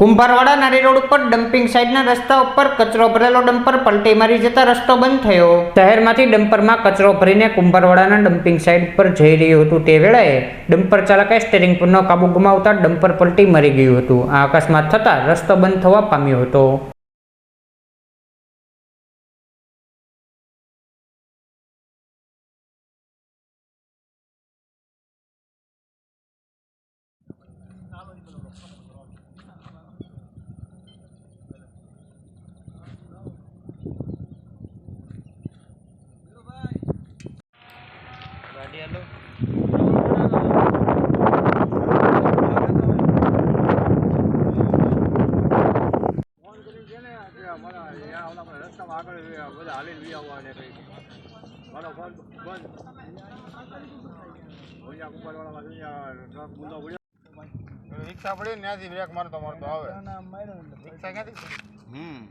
કુંભારવાડા નારી રોડ ઉપર ડમ્પિંગ સાઇડના રસ્તા ઉપર કચરો ભરેલો ડમ્પર પલટી મારી જતા રસ્તો બંધ થયો. શહેરમાંથી ડમ્પરમાં કચરો ભરીને કુંભારવાડાના ડમ્પિંગ સાઇડ પર જઈ રહ્યું હતું તે વેળાએ ડમ્પર ચાલકે સ્ટેરિંગ પરનો કાબુ ગુમાવતા ડમ્પર પલટી મારી ગયું હતું. આ અકસ્માત થતાં રસ્તો બંધ થવા પામ્યો હતો. ને રસ્તામાં આગળ બધા હાલી વી આવવા ને કંઈ મારો ફોન બંધ કુંભારવાળામાં અહીંયા ટ્રક બુંદો પડ્યો રિક્ષા પડી? ને ત્યાંથી બ્રેક મારતો મારતો આવે રિક્ષા ક્યાંથી હમ